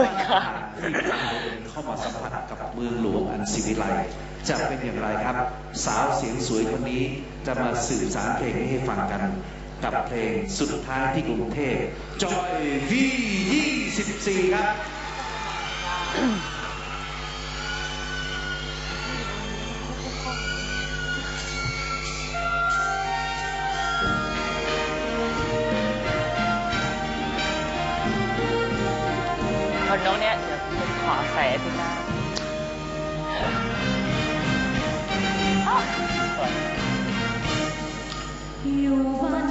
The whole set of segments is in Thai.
ที่เข้ามาสัมผัสกับเมืองหลวงอันศิวิไลจะเป็นอย่างไรครับ สาวเสียงสวยคนนี้จะมาสื่อสารเพลงให้ฟังกัน กับเพลงสุดท้ายที่กรุงเทพจอยวี24 ครับ นน้องเนี้ยเดี๋ยวผมขอใส่ไอ้พี่หน้าอ้าวสวย อยู่บ้าน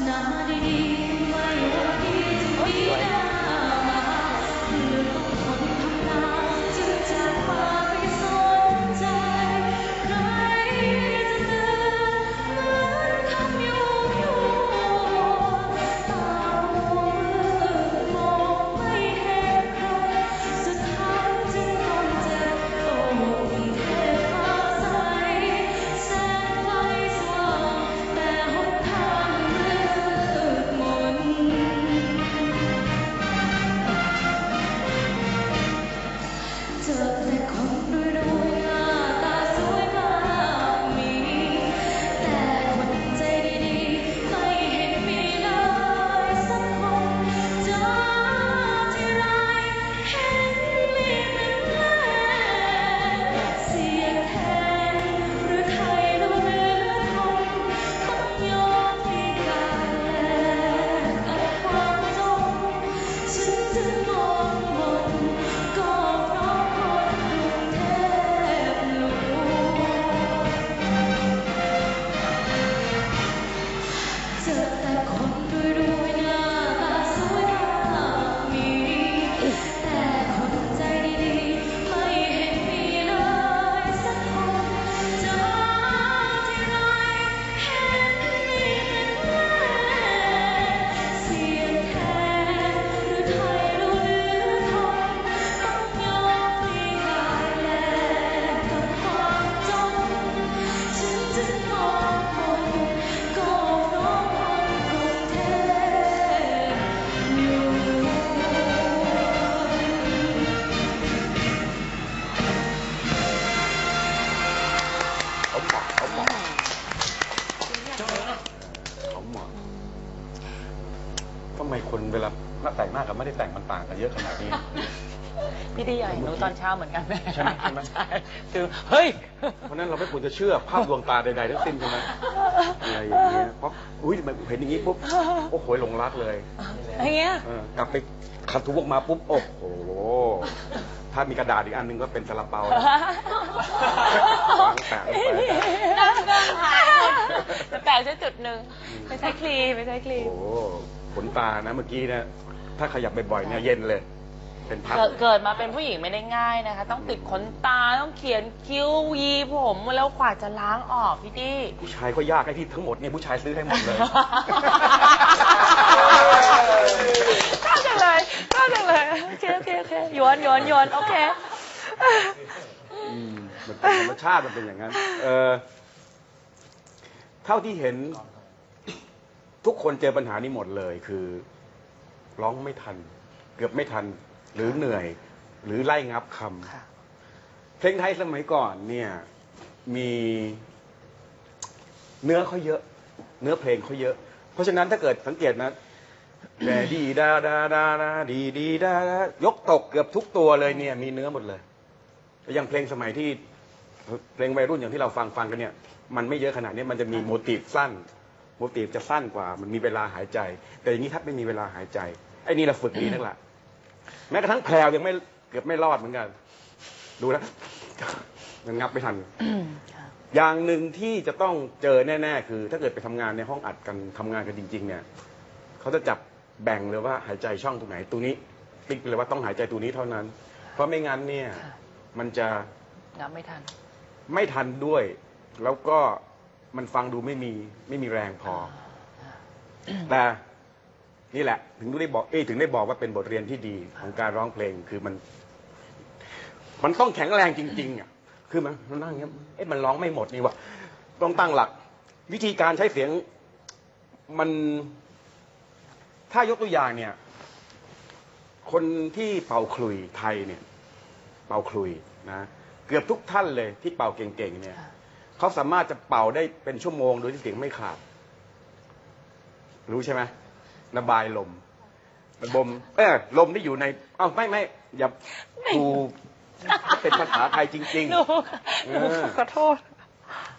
ทำไมคนเวลาหน้าแต่งหน้ากับไม่ได้แต่งมันต่างกันเยอะขนาดนี้ พี่ดีอยากเห็นหนูตอนเช้าเหมือนกันแม่ใช่ไหมใช่ไหมใช่คือเฮ้ย เพราะฉะนั้นเราไม่ควรจะเชื่อภาพดวงตาใดๆทั้งสิ้นใช่ไหมอะไรอย่างเงี้ยเพราะอุ้ยมันเห็นอย่างนี้ปุ๊บโอ้โหหลงรักเลยอย่างเงี้ย เออกลับไปขัดทุกออกมาปุ๊บโอ้โหถ้ามีกระดาษอีกอันหนึงก็เป็นซาลาเปาแล้ววางแปะลงไป จะแปะแค่จุดหนึ่งไม่ใช่ครีมไม่ใช่ครีม โอ้โหขนตานะเมื่อกี้นะ ถ้าขยับบ่อยๆเนี่ยเย็นเลย เป็นพัดเกิดเกิดมาเป็นผู้หญิงไม่ได้ง่ายนะคะ ต้องติดขนตาต้องเขียนคิ้วยีผมแล้วกว่าจะล้างออกพี่ดีผู้ชายก็ยากไอ้ที่ทั้งหมดเนี่ยผู้ชายซื้อให้หมดเลยเข้าจังเลยข้าจังเลยโอเคโอเคโอเคโยนโยนโยนโอเค อืมมันเป็นธรรมชาติมันเป็นอย่างนั้น เออ เท่าที่เห็น ทุกคนเจอปัญหานี้หมดเลย คือร้องไม่ทัน เกือบไม่ทัน หรือเหนื่อย หรือไล่งับคำค่ะเพลงไทยสมัยก่อนเนี่ย มีเนื้อเขาเยอะ เนื้อเพลงเขาเยอะ เพราะฉะนั้นถ้าเกิดสังเกตนะแต่ดีดาดาดาดาดีดีดาดายกตกเกือบทุกตัวเลยเนี่ย มีเนื้อหมดเลย อย่างเพลงสมัยที่ เพลงวัยรุ่นอย่างที่เราฟังฟังกันเนี่ยมันไม่เยอะขนาดนี้มันจะมีโมทีฟสั้นโมทีฟจะสั้นกว่า มันมีเวลาหายใจ แต่อย่างนี้ถ้าไม่มีเวลาหายใจไอ้นี่เราฝึกดีนักละแม้กระทั่งแพรวยังไม่เกือบไม่รอดเหมือนกัน ดูนะยังงับไม่ทันอย่างหนึ่งที่จะต้องเจอแน่ ๆ คือ ถ้าเกิดไปทำงานในห้องอัดกันทำงานกันจริง ๆ เนี่ยเขาจะจับแบ่งเลยว่าหายใจช่องตรงไหนตัวนี้ติ๊กเลยว่าต้องหายใจตัวนี้เท่านั้น เพราะไม่งั้นเนี่ยค่ะมันจะงับไม่ทัน ไม่ทันด้วย แล้วก็มันฟังดูไม่มีไม่มีแรงพอ แต่นี่แหละ ถึงได้บอกเอ้ยถึงได้บอกว่าเป็นบทเรียนที่ดีของการร้องเพลงคือมัน มันต้องแข็งแรงจริง ๆ อะ คือมันมันนั่งอย่างเงี้ยเอ๊ะมันร้องไม่หมดนี่วะต้องตั้งหลัก วิธีการใช้เสียงมัน ถ้ายกตัวอย่างเนี่ย คนที่เป่าขลุยไทยเนี่ย เป่าขลุยนะ เกือบทุกท่านเลยที่เป่าเก่งๆเนี่ยค่ะเขาสามารถจะเป่าได้เป็นชั่วโมงโดยที่เสียงไม่ขาด รู้ใช่ไหมระบายลมระบมเออลมที่อยู่ใน เอ้าไม่ไม่อย่าดูเป็นภาษาไทยจริงหนูเอหนูอขอโทษ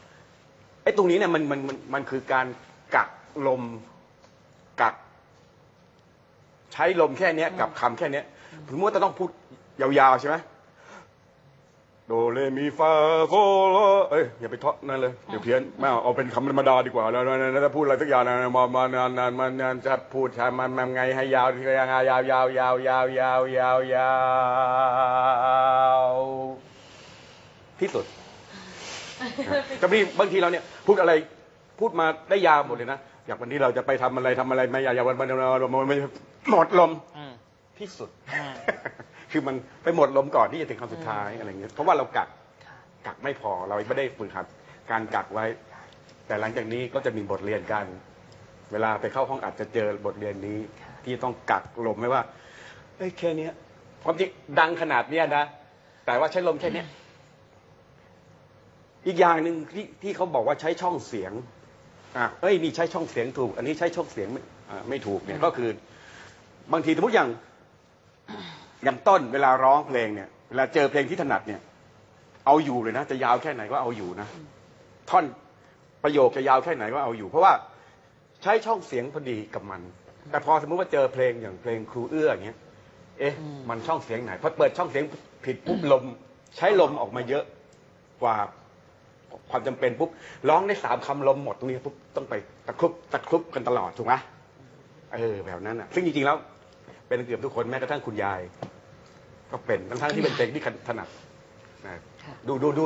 ๆไอ้ตรงนี้เนี่ยมันมันมันมันคือการกักลมกัก ใช้ลมแค่เนี้ย กับคำแค่เนี้ยสมมติว่าจะต้องพูดยาวๆใช่ไหม โดเรมีฟาโซโลเอ้ยอย่าไปเทาะนั่นเลยเดี๋ยวเพี้ยนไม่เอาเอาเป็นคำธรรมดาดีกว่าแล้วนะถ้าพูดอะไรสักอย่างนะมามานานนานมันนานจะพูดใช้มันมันไงให้ยาวที่ยาวยาวยาวยาวยาวยาวยาวยาวที่สุดแต่บางทีบางทีเราเนี่ยพูดอะไรพูดมาได้ยาวหมดเลยนะอยากวันนี้เราจะไปทำอะไรทำอะไรไม่อยากอยากวันวันวันไม่หมดลมอืม ที่สุดอืมคือมันไปหมดลมก่อนที่จะถึงคำสุดท้ายอะไรเงี้ย เพราะว่าเรากักค่ะกักไม่พอเราไม่ได้ฝึกหัดการกักไว้ แต่หลังจากนี้ก็จะมีบทเรียนกัน เวลาไปเข้าห้องอัดจะเจอบทเรียนนี้ ที่ต้องกักลมไม่ว่าเอ้ยแค่เนี้ยความจริงดังขนาดเนี้ยนะ แต่ว่าใช้ลมแค่เนี้ยอีกอย่างหนึ่งที่ที่เขาบอกว่าใช้ช่องเสียงอะเอ้ยนี่ใช้ช่องเสียงถูก อันนี้ใช้ช่องเสียงไม่อ่าไม่ถูกเนี่ยก็คือบางทีสมมติอย่าง อย่างต้นเวลาร้องเพลงเนี่ยเวลาเจอเพลงที่ถนัดเนี่ย เอาอยู่เลยนะ จะยาวแค่ไหนก็เอาอยู่นะ ท่อนประโยคจะยาวแค่ไหนก็เอาอยู่ เพราะว่าใช้ช่องเสียงพอดีกับมัน แต่พอสมมุติว่าเจอเพลงอย่างเพลงครูเอื้ออย่างเงี้ย เอ๊ะ มันช่องเสียงไหนพอเปิดช่องเสียงผิดปุ๊บลม ใช้ลมออกมาเยอะกว่าความจำเป็นปุ๊บร้องได้สามคำลมหมดตรงนี้ปุ๊บต้องไปตะครุบตะครุบกันตลอดถูกไหมเออแบบนั้นอะ ซึ่งจริงๆแล้ว เป็นเกือบทุกคนแม้กระทั่งคุณยาย ก็เป็นทั้งๆที่เป็นเพลงที่ถนัดนะค่ะดูดูดู